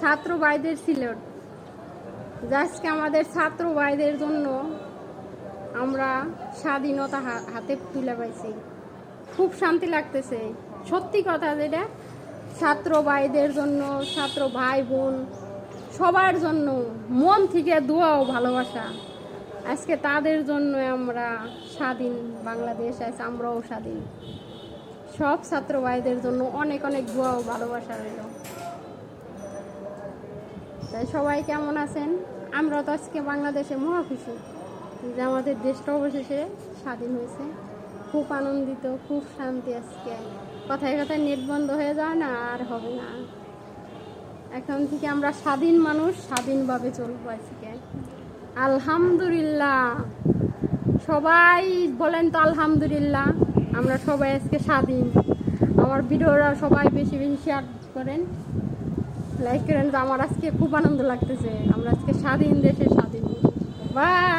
ছাত্র ভাইদের সিলেট। আজকে আমাদের ছাত্র ভাইদের জন্য আমরা স্বাধীনতা হাতে তুলে পাইছি। খুব শান্তি লাগতেছে। সত্যি কথা যেটা ছাত্র ভাইদের জন্য, ছাত্র ভাই বোন সবার জন্য মন থেকে দোয়া ও ভালোবাসা। আজকে তাদের জন্য আমরা স্বাধীন বাংলাদেশ আছে আমরাও স্বাধীন। সব ছাত্র ভাইদের জন্য অনেক অনেক দোয়া ও ভালোবাসা রইল। সবাই কেমন আছেন? আমরা তো আজকে বাংলাদেশে মহা খুশি। যে আমাদের দেশটা অবশেষে স্বাধীন হয়েছে। খুব আনন্দিত, খুব শান্তি আজকে। কথায় কথায় নেট বন্ধ হয়ে যায় না, আর হবে না। এখন থেকে আমরা স্বাধীন মানুষ, স্বাধীনভাবে চলবো আজকে। আলহামদুলিল্লাহ। সবাই বলেন তো আলহামদুলিল্লাহ, আমরা সবাই আজকে স্বাধীন। আমার ভিডিওরা সবাই বেশি বেশি শেয়ার করেন। লাইক করেন তো আমার আজকে খুব আনন্দ লাগতেছে। আমরা আজকে স্বাধীন দেশে স্বাধীন। বাই!